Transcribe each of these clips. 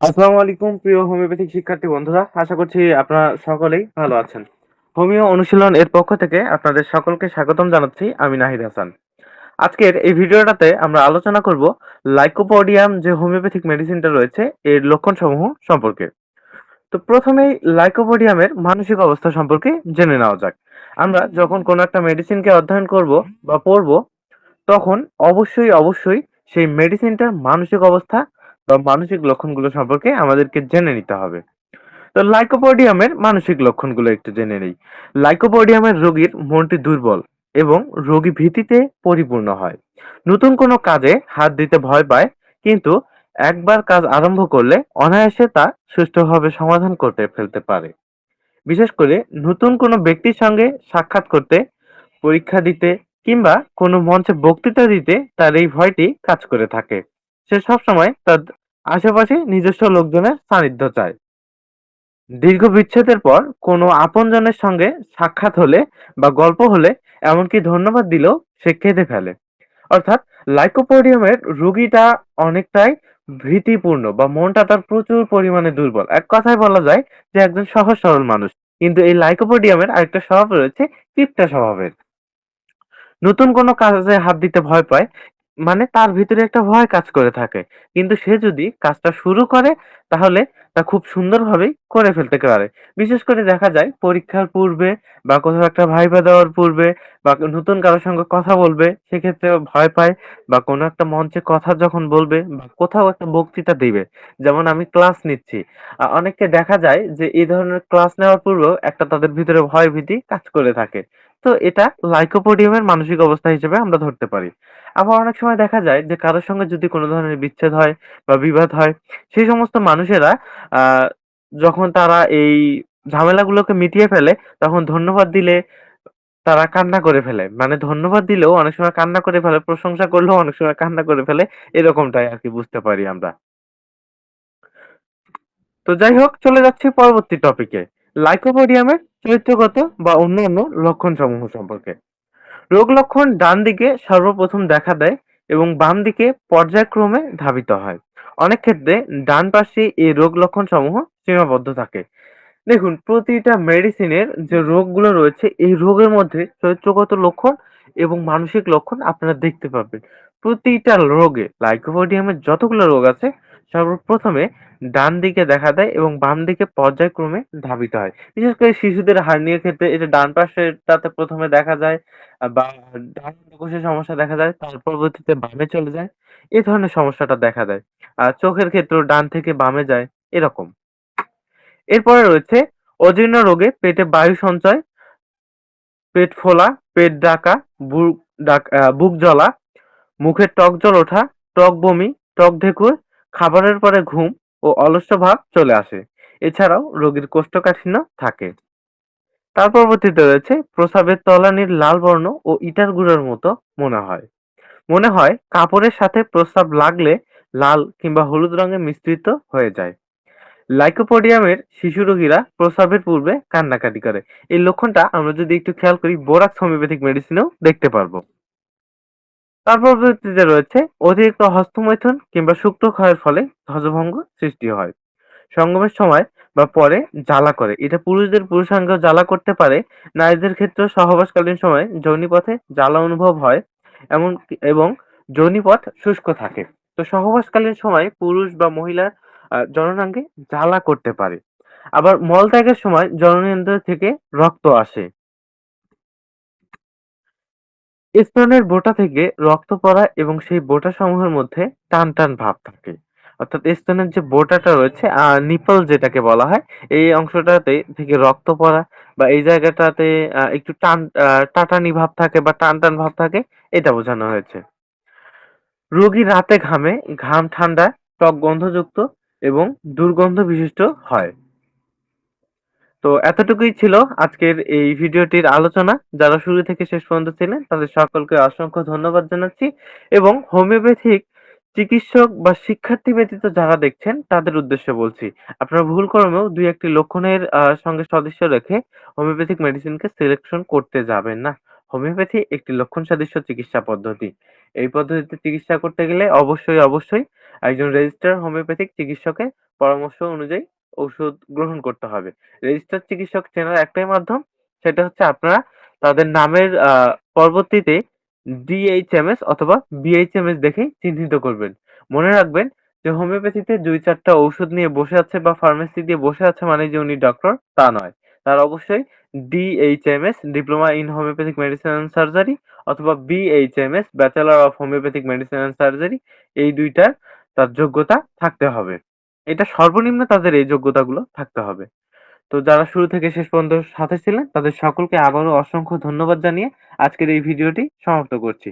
আসসালামু আলাইকুম, প্রিয় হোমিওপ্যাথিক শিক্ষার্থী বন্ধুরা। আশা করছি আপনারা সকলেই ভালো আছেন। হোমিও অনুশীলন এর পক্ষ থেকে আপনাদের সকলকে স্বাগতম জানাচ্ছি, আমি নাহিদ হাসান। আজকের এই ভিডিওটাতে আমরা আলোচনা করব লাইকোপোডিয়াম যে হোমিওপ্যাথিক মেডিসিনটা রয়েছে, এর লক্ষণসমূহ সম্পর্কে। তো প্রথমেই লাইকোপোডিয়ামের মানসিক অবস্থা সম্পর্কে জেনে নেওয়া যাক। আমরা যখন কোনো একটা মেডিসিনকে অধ্যয়ন করব বা পড়ব, তখন অবশ্যই অবশ্যই সেই মেডিসিনটার মানসিক অবস্থা বা মানসিক লক্ষণগুলো সম্পর্কে আমাদেরকে জেনে নিতে হবে। তো লাইকোপোডিয়ামের মানসিক লক্ষণগুলো একটু জেনে নেই। লাইকোপোডিয়ামের রোগীর মনটি দুর্বল এবং রোগী ভীতিতে পরিপূর্ণ হয়। নতুন কোনো কাজে হাত দিতে ভয় পায়, কিন্তু একবার কাজ আরম্ভ করলে অনায়াসে তা সুষ্ঠুভাবে সমাধান করতে ফেলতে পারে। বিশেষ করে নতুন কোনো ব্যক্তির সঙ্গে সাক্ষাৎ করতে, পরীক্ষা দিতে কিংবা কোনো মঞ্চে বক্তৃতা দিতে তার এই ভয়টি কাজ করে থাকে। সে সবসময় তার আশেপাশে নিজস্ব লোকজনের সান্নিধ্য চায়। দীর্ঘ বিচ্ছেদের পর কোনো আপনজনের সঙ্গে সাক্ষাৎ হলে বা গল্প হলে এমনকি ধন্যবাদ দিলেও সে কেঁদে ফেলে। অর্থাৎ লাইকোপোডিয়ামের রোগীটা অনেকটাই ভীতিপূর্ণ বা মনটা তার প্রচুর পরিমাণে দুর্বল। এক কথায় বলা যায় যে একজন সহজ সরল মানুষ। কিন্তু এই লাইকোপোডিয়ামের আরেকটা স্বভাব রয়েছে কিপটা স্বভাবের নতুন কোনো কাজে হাত দিতে ভয় পায় মানে তার ভিতরে একটা ভয় কাজ করে থাকে। কিন্তু সে যদি কাজটা শুরু করে, তাহলে তা খুব সুন্দরভাবেই করে ফেলতে পারে। বিশেষ করে দেখা যায়, পরীক্ষার পূর্বে বা কোথাও একটা ভাইবা দেওয়ার পূর্বে বা নতুন কারোর সঙ্গে কথা বলবে, সেক্ষেত্রে ভয় পায় বা কোনো একটা মঞ্চে কথা যখন বলবে বা কোথাও একটা বক্তৃতা দিবে, যেমন আমি ক্লাস নিচ্ছি। অনেককে দেখা যায় যে, এই ধরনের ক্লাস নেওয়ার পূর্বেও একটা তাদের ভিতরে ভয় ভীতি কাজ করে থাকে। তো এটা লাইকোপোডিয়ামের মানসিক অবস্থা হিসেবে আমরা ধরতে পারি। আবার অনেক সময় দেখা যায় যে কারোর সঙ্গে যদি কোনো ধরনের বিচ্ছেদ হয় বা বিবাদ হয়, সেই সমস্ত মানুষেরা যখন তারা এই ঝামেলাগুলোকে মিটিয়ে ফেলে, তখন ধন্যবাদ দিলে তারা কান্না করে ফেলে। মানে ধন্যবাদ দিলেও অনেক সময় কান্না করে ফেলে, প্রশংসা করলেও অনেক সময় কান্না করে ফেলে, এরকমটাই আর কি বুঝতে পারি আমরা। তো যাই হোক, চলে যাচ্ছি পরবর্তী টপিকে লাইকোপোডিয়ামের চরিত্রগত বা অন্যান্য লক্ষণ সমূহ সম্পর্কে। রোগ লক্ষণ ডান দিকে সর্বপ্রথম দেখা দেয় এবং বাম দিকে পর্যায়ক্রমে ধাবিত হয়। অনেক ক্ষেত্রে ডান পাশে এই রোগ লক্ষণ সমূহ সীমাবদ্ধ থাকে। দেখুন, প্রতিটা মেডিসিনের যে রোগগুলো রয়েছে, এই রোগের মধ্যে চরিত্রগত লক্ষণ এবং মানসিক লক্ষণ আপনারা দেখতে পাবেন। প্রতিটা রোগে লাইকোপোডিয়ামের যতগুলো রোগ আছে সর্বপ্রথমে ডান দিকে দেখা দেয় এবং বাম দিকে পর্যায়ক্রমে ধাবিত হয়। বিশেষ করে শিশুদের হার্নিয়ার ক্ষেত্রে এটা ডান পাশেরটাতে প্রথমে দেখা যায় বা ডান অন্ডকোষের সমস্যা দেখা যায় তার পরবর্তীতে বামে চলে যায়। এ ধরনের সমস্যাটা দেখা দেয়। আর চোখের ক্ষেত্রেও ডান থেকে বামে যায় এরকম। এরপরে রয়েছে অজীর্ণ রোগে পেটে বায়ু সঞ্চয়, পেট ফোলা, পেট ডাকা, বুক ডাক আহ, বুক জ্বলা, মুখে টক জল ওঠা, টক বমি, টক ঢেকুর, খাবারের পরে ঘুম ও অলস ভাব চলে আসে। এছাড়াও রোগীর কোষ্ঠকাঠিন্য থাকে। তার পরবর্তীতে রয়েছে প্রস্রাবের তলানির লাল বর্ণ ও ইটার গুঁড়োর মতো মনে হয়। মনে হয় কাপড়ের সাথে প্রস্রাব লাগলে লাল কিংবা হলুদ রঙে মিশ্রিত হয়ে যায়। লাইকোপোডিয়ামের শিশু রোগীরা প্রস্রাবের পূর্বে কান্নাকাটি করে এই লক্ষণটা আমরা যদি একটু খেয়াল করি, বোরাক্স হোমিওপ্যাথিক মেডিসিনেও দেখতে পারব তার পরবর্তীতে রয়েছে অতিরিক্ত হস্তমৈথুন কিংবা শুক্রক্ষয়ের ফলে ধ্বজভঙ্গ সৃষ্টি হয়। সঙ্গমের সময় বা পরে জ্বালা করে। এটা পুরুষদের পুরুষাঙ্গ জ্বালা করতে পারে। নারীদের ক্ষেত্রে সহবাসকালীন সময় যোনিপথে জ্বালা অনুভব হয় এমন এবং যোনিপথ শুষ্ক থাকে। তো সহবাসকালীন সময় পুরুষ বা মহিলার জননাঙ্গে জ্বালা করতে পারে। আবার মলত্যাগের সময় জননেন্দ্র থেকে রক্ত আসে। স্তনের বোটা থেকে রক্ত পড়া এবং সেই বোটা সমূহের মধ্যে টান টান ভাব থাকে। অর্থাৎ স্তনের যে বোটাটা রয়েছে নিপল যেটাকে বলা হয়, এই অংশটাতে থেকে রক্ত পড়া বা এই জায়গাটাতে একটু টান টাটানি ভাব থাকে বা টান টান ভাব থাকে, এটা বোঝানো হয়েছে। রোগী রাতে ঘামে, ঘাম ঠান্ডা টক গন্ধযুক্ত এবং দুর্গন্ধ বিশিষ্ট হয়। তো এতটুকুই ছিল আজকের এই ভিডিওটির আলোচনা যারা শুরু থেকে শেষ পর্যন্ত ছিলেন তাদের সকলকে অসংখ্য ধন্যবাদ জানাচ্ছি এবং হোমিওপ্যাথিক চিকিৎসক বা শিক্ষার্থী ব্যতীত যারা দেখছেন তাদের উদ্দেশ্যে বলছি আপনারা ভুল কর্মেও দুই একটি লক্ষণের সঙ্গে সদস্য রেখে হোমিওপ্যাথিক মেডিসিনকে সিলেকশন করতে যাবেন না হোমিওপ্যাথি একটি লক্ষণ সাদৃশ্য চিকিৎসা পদ্ধতি। এই পদ্ধতিতে চিকিৎসা করতে গেলে অবশ্যই, অবশ্যই একজন রেজিস্টার হোমিওপ্যাথিক চিকিৎসকের পরামর্শ অনুযায়ী ঔষধ গ্রহণ করতে হবে। রেজিস্টার চিকিৎসক চেনার একটাই মাধ্যম, সেটা হচ্ছে আপনারা তাদের নামের পরবর্তীতে ডিএইচএমএস অথবা বিএইচএমএস দেখেই চিহ্নিত করবেন। মনে রাখবেন যে হোমিওপ্যাথিতে ২-৪ টা ঔষধ নিয়ে বসে আছে বা ফার্মেসি দিয়ে বসে আছে মানে যে উনি ডক্টর তা নয়। তার অবশ্যই DHMS diploma in homeopathic medicine and surgery অথবা BHMS bachelor of homeopathic medicine and surgery এই দুইটার তার যোগ্যতা থাকতে হবে। এটা সর্বনিম্ন তাদের এই যোগ্যতাগুলো থাকতে হবে। তো যারা শুরু থেকে শেষ পর্যন্ত সাথে ছিলেন, তাদের সকলকে আবারও অসংখ্য ধন্যবাদ জানিয়ে আজকের এই ভিডিওটি সমাপ্ত করছি।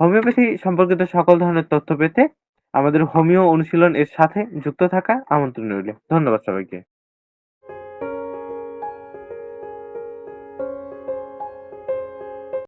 হোমিওপ্যাথি সম্পর্কিত সকল ধরনের তথ্য পেতে আমাদের হোমিও অনুশীলন এর সাথে যুক্ত থাকা আমন্ত্রণ রইল। ধন্যবাদ সবাইকে।